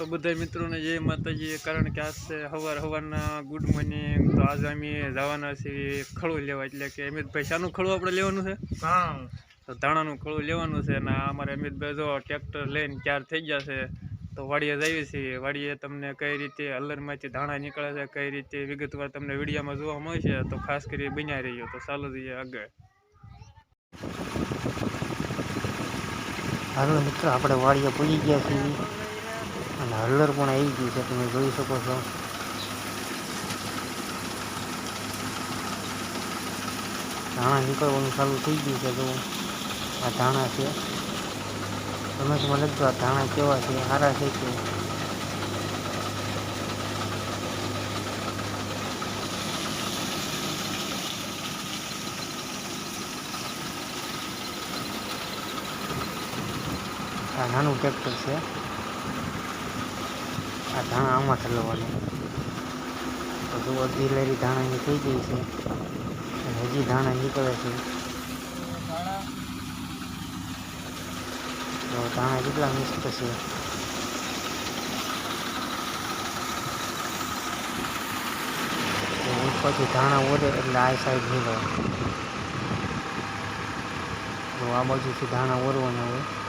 તો બધા મિત્રોને જય માતાજી. કારણ કે આજ છે સવાર સવારના ગુડ મોર્નિંગ. તો આજે અમે જવાના છીએ ખળું લેવા. એટલે કે અમિતભાઈ શાનું ખળું આપણે લેવાનું છે? તો ધાણાનું ખળું લેવાનું છે. અને અમારે અમિતભાઈ જો ટ્રેક્ટર લઈને ચાર થઈ ગયા છે તો વાડીએ જઈએ છીએ. વાડીએ તમને કઈ રીતે હલરમાંથી ધાણા નીકળે છે કઈ રીતે વિગતવાર તમને વિડીયોમાં જોવા મળશે તો ખાસ કરી બન્યા રહીએ. તો ચાલો જઈએ આગળ. હાલો મિત્રો આપણે વાડીએ પૂજી ગયા છીએ. હલર પણ આવી ગયું છે, તમે જોઈ શકો છો. ધાણા નીકળવાનું ચાલુ થઈ ગયું છે જો આ ધાણા છે. તમે જ મને આ ધાણા કેવા છે, સારા છે કે? આ નાનું ટ્રેક્ટર છે. આ ધાણા આમાં ઠલવવાનું તો જો અડધી લેરી ધાણાની થઈ ગઈ છે. હજી ધાણા નીકળે છે. તો ધાણા કેટલા મિક્સ છે પછી ધાણા ઓરે એટલે આ સાઈડ નીકળે. તો આ બાજુથી ધાણા ઓરવાના હોય.